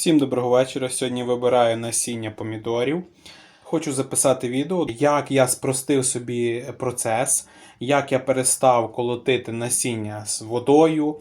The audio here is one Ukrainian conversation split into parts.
Всім доброго вечора. Сьогодні вибираю насіння помідорів. Хочу записати відео, як я спростив собі процес, як я перестав колотити насіння з водою,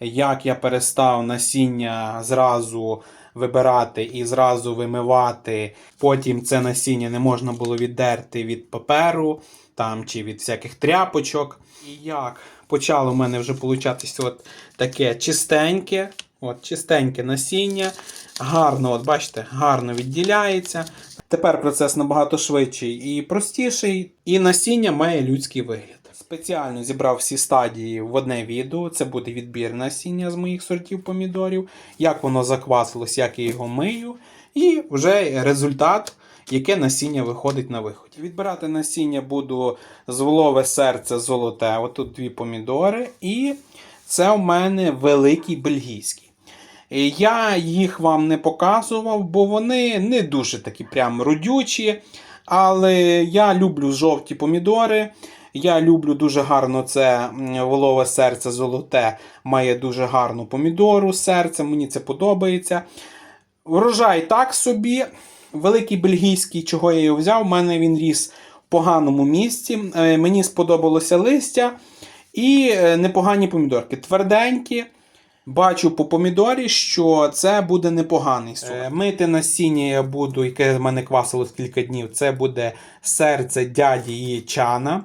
як я перестав насіння зразу вибирати і зразу вимивати. Потім це насіння не можна було віддерти від паперу там, чи від всяких тряпочок. І як почало в мене вже получатися от таке чистеньке. От, чистеньке насіння, гарно, от бачите, гарно відділяється. Тепер процес набагато швидший і простіший, і насіння має людський вигляд. Спеціально зібрав всі стадії в одне відео. Це буде відбір насіння з моїх сортів помідорів, як воно заквасилось, як я його мию, і вже результат, яке насіння виходить на виході. Відбирати насіння буду з волове серце золоте. Отут дві помідори, і це у мене великий бельгійський. Я їх вам не показував, бо вони не дуже такі прям родючі. Але я люблю жовті помідори. Я люблю дуже гарно це волове серце золоте, має дуже гарну помідору серце, мені це подобається. Врожай так собі. Великий бельгійський, чого я його взяв, у мене він ріс в поганому місці. Е, Мені сподобалося листя і е, непогані помідорки. Тверденькі. Бачу по помідорі, що це буде непоганий сорт. Е, Мити насіння я буду, яке в мене квасилось кілька днів. Це буде серце дяді і чана.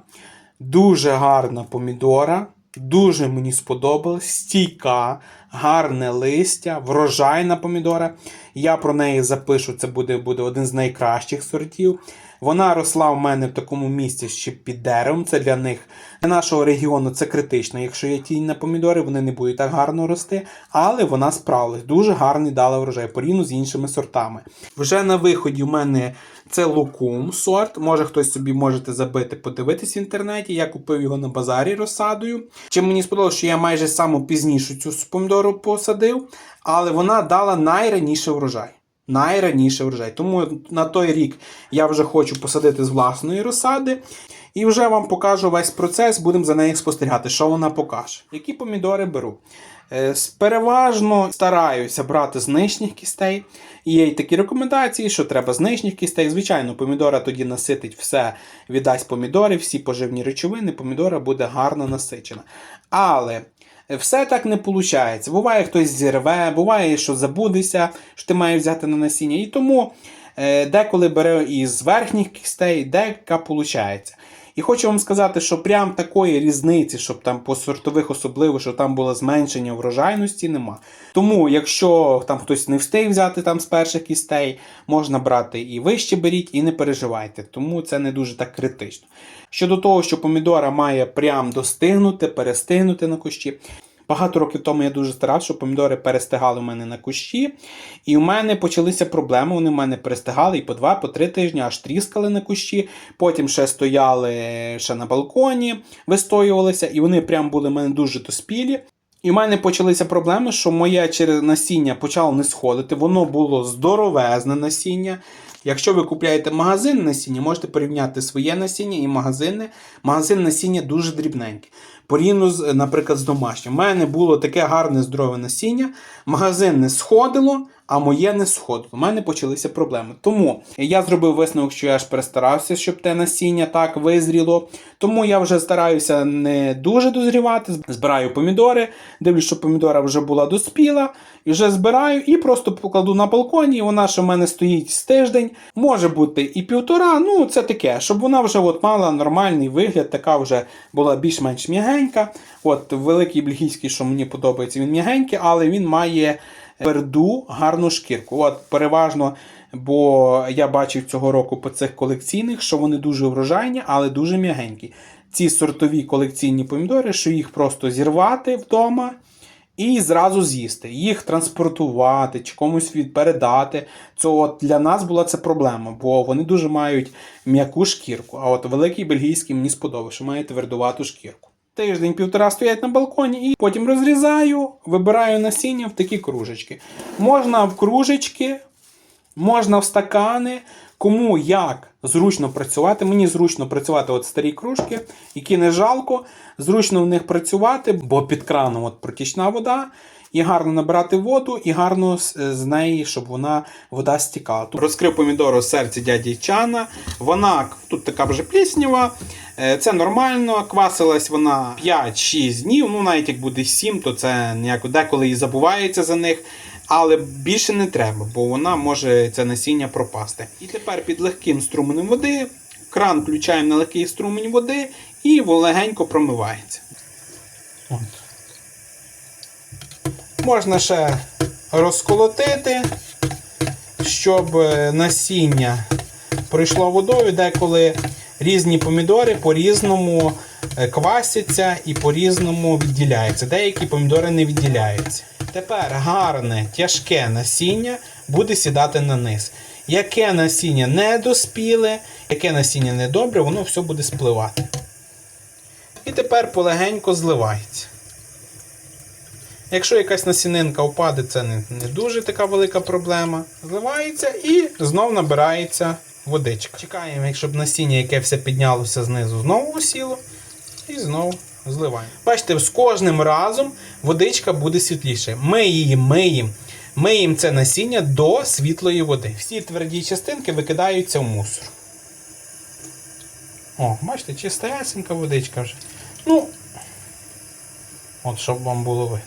Дуже гарна помідора. Дуже мені сподобалась. Стійка, гарне листя, врожайна помідора. Я про неї запишу, це буде, буде один з найкращих сортів. Вона росла в мене в такому місці ще під деревом. Це для них, для нашого регіону, це критично. Якщо є тінь на помідори, вони не будуть так гарно рости. Але вона справилась. Дуже гарний дала врожай порівняно з іншими сортами. Вже на виході в мене це лукум сорт. Може хтось собі можете забити, подивитись в інтернеті. Я купив його на базарі розсадою. Чим мені сподобалося, що я майже саму пізнішу цю помідору посадив, але вона дала найраніше врожай. Найраніше врожай. Тому на той рік я вже хочу посадити з власної розсади. І вже вам покажу весь процес, будемо за нею спостерігати, що вона покаже. Які помідори беру? Е, Переважно стараюся брати з нижніх кістей. Є й такі рекомендації, що треба з нижніх кістей. Звичайно, помідора тоді наситить все, віддасть помідори, всі поживні речовини, помідора буде гарно насичена. Але все так не виходить. Буває, хтось зірве, буває, що забудеться, що ти маєш взяти на насіння. І тому е, деколи бере із верхніх кістей, дека виходить. І хочу вам сказати, що прям такої різниці, щоб там по сортових особливо, що там було зменшення врожайності, нема. Тому, якщо там хтось не встиг взяти там з перших кістей, можна брати і вище беріть, і не переживайте. Тому це не дуже так критично. Щодо того, що помідора має прям достигнути, перестигнути на кущі. Багато років тому я дуже старався, щоб помідори перестигали у мене на кущі. І у мене почалися проблеми. Вони в мене перестигали і по два, по три тижні, аж тріскали на кущі. Потім ще стояли ще на балконі, вистоювалися, і вони прям були в мене дуже доспілі. І в мене почалися проблеми, що моє насіння почало не сходити. Воно було здоровезне насіння. Якщо ви купляєте магазин насіння, можете порівняти своє насіння і магазинне. Магазин насіння дуже дрібненький. Порівняно, з, наприклад, з домашнім. У мене було таке гарне здорове насіння. Магазин не сходило, а моє не сходило. У мене почалися проблеми. Тому я зробив висновок, що я ж перестарався, щоб те насіння так визріло. Тому я вже стараюся не дуже дозрівати. Збираю помідори, дивлюсь, що помідора вже була доспіла, і вже збираю і просто покладу на балконі. Вона ще в мене стоїть з тиждень. Може бути і півтора. Ну, це таке, щоб вона вже от мала нормальний вигляд, така вже була більш-менш м'ягенька. От великий бельгійський, що мені подобається, він м'ягенький, але він має тверду гарну шкірку. От переважно, бо я бачив цього року по цих колекційних, що вони дуже врожайні, але дуже м'ягенькі. Ці сортові колекційні помідори, що їх просто зірвати вдома. І зразу з'їсти, їх транспортувати чи комусь передати. Це от для нас була це проблема, бо вони дуже мають м'яку шкірку. А от великий бельгійський мені сподобався, має твердувату шкірку. Тиждень-півтора стоять на балконі і потім розрізаю, вибираю насіння в такі кружечки. Можна в кружечки, можна в стакани. Кому як зручно працювати. Мені зручно працювати от старі кружки, які не жалко. Зручно в них працювати, бо під краном от протічна вода. і гарно набирати воду, і гарно з, неї, щоб вона вода стікала. Розкрив помідору з серця дяді Чана. Вона тут така вже пліснява. Е, Це нормально. Квасилась вона 5-6 днів. Ну, навіть як буде 7, то це ніяко деколи і забувається за них. Але більше не треба, бо вона може це насіння пропасти. І тепер під легким струменем води кран включаємо на легкий струмень води і легенько промивається. От. Можна ще розколотити, щоб е, насіння пройшло водою, деколи різні помідори по-різному е, квасяться і по-різному відділяються. Деякі помідори не відділяються. Тепер гарне тяжке насіння буде сідати на низ. Яке насіння не доспіле, яке насіння недобре, воно все буде спливати. І тепер полегенько зливається. Якщо якась насінинка впаде, це не, не дуже така велика проблема. Зливається і знов набирається водичка. Чекаємо, щоб насіння, яке все піднялося знизу, знову осіло. І знову зливаємо. Бачите, з кожним разом водичка буде світліше. Ми її миємо. Миємо це насіння до світлої води. Всі тверді частинки викидаються в мусор. О, бачите, чистесенька водичка вже. Ну, от щоб вам було видно.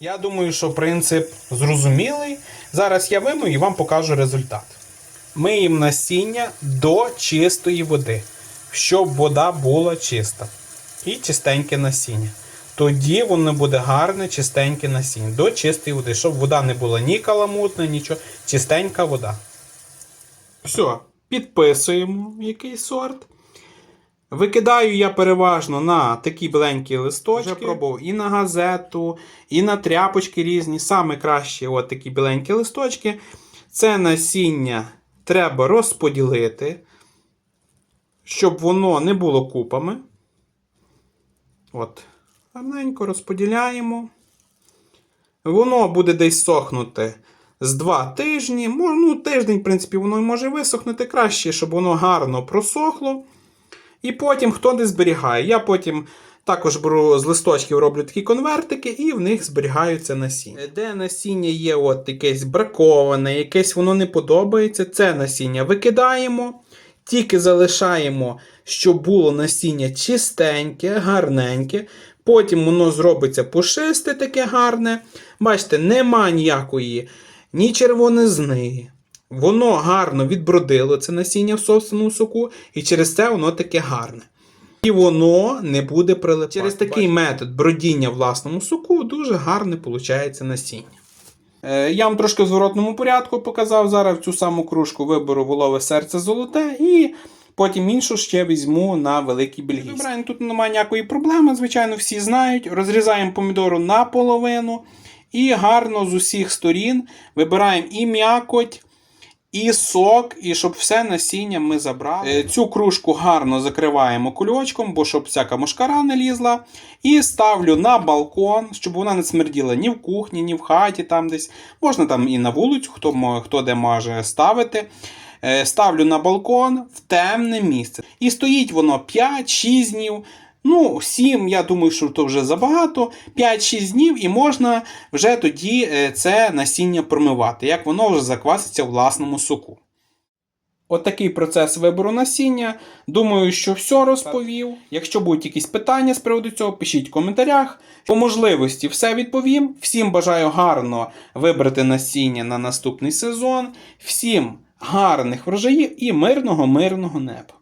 Я думаю, що принцип зрозумілий. Зараз я вимию і вам покажу результат. Миємо насіння до чистої води, щоб вода була чиста. І чистеньке насіння. Тоді воно буде гарне, чистеньке насіння. До чистої води, щоб вода не була ні каламутна, нічого. Чистенька вода. Все, підписуємо який сорт. Викидаю я переважно на такі біленькі листочки. Вже пробував і на газету, і на тряпочки різні. Саме кращі от такі біленькі листочки. Це насіння треба розподілити, щоб воно не було купами. От, гарненько розподіляємо. Воно буде десь сохнути з 2 тижні. Ну, тиждень, в принципі, воно може висохнути краще, щоб воно гарно просохло. І потім хто де зберігає. Я потім також беру з листочків, роблю такі конвертики, і в них зберігаються насіння. Де насіння є от якесь браковане, якесь воно не подобається, це насіння викидаємо, тільки залишаємо, щоб було насіння чистеньке, гарненьке. Потім воно зробиться пушисте таке гарне. Бачите, нема ніякої ні червонизни. Воно гарно відбродило це насіння в собственному соку, і через це воно таке гарне. І воно не буде прилипати. Через такий метод бродіння власному соку дуже гарне виходить насіння. Е, Я вам трошки в зворотному порядку показав. Зараз в цю саму кружку виберу волове серце золоте і потім іншу ще візьму на великий бельгійський. Вибираємо, тут немає ніякої проблеми, звичайно, всі знають. Розрізаємо помідору наполовину і гарно з усіх сторін вибираємо і м'якоть. І сок, і щоб все насіння ми забрали. Е, Цю кружку гарно закриваємо кульочком, бо щоб всяка мошкара не лізла. І ставлю на балкон, щоб вона не смерділа ні в кухні, ні в хаті, там десь. Можна там і на вулицю, хто, хто де може ставити. Е, Ставлю на балкон в темне місце. І стоїть воно 5-6 днів. Ну, 7, я думаю, що то вже забагато. 5-6 днів і можна вже тоді е, це насіння промивати, як воно вже закваситься в власному соку. Отакий процес вибору насіння. Думаю, що все розповів. Якщо будуть якісь питання з приводу цього, пишіть в коментарях. По можливості все відповім. Всім бажаю гарно вибрати насіння на наступний сезон. Всім гарних врожаїв і мирного, мирного неба.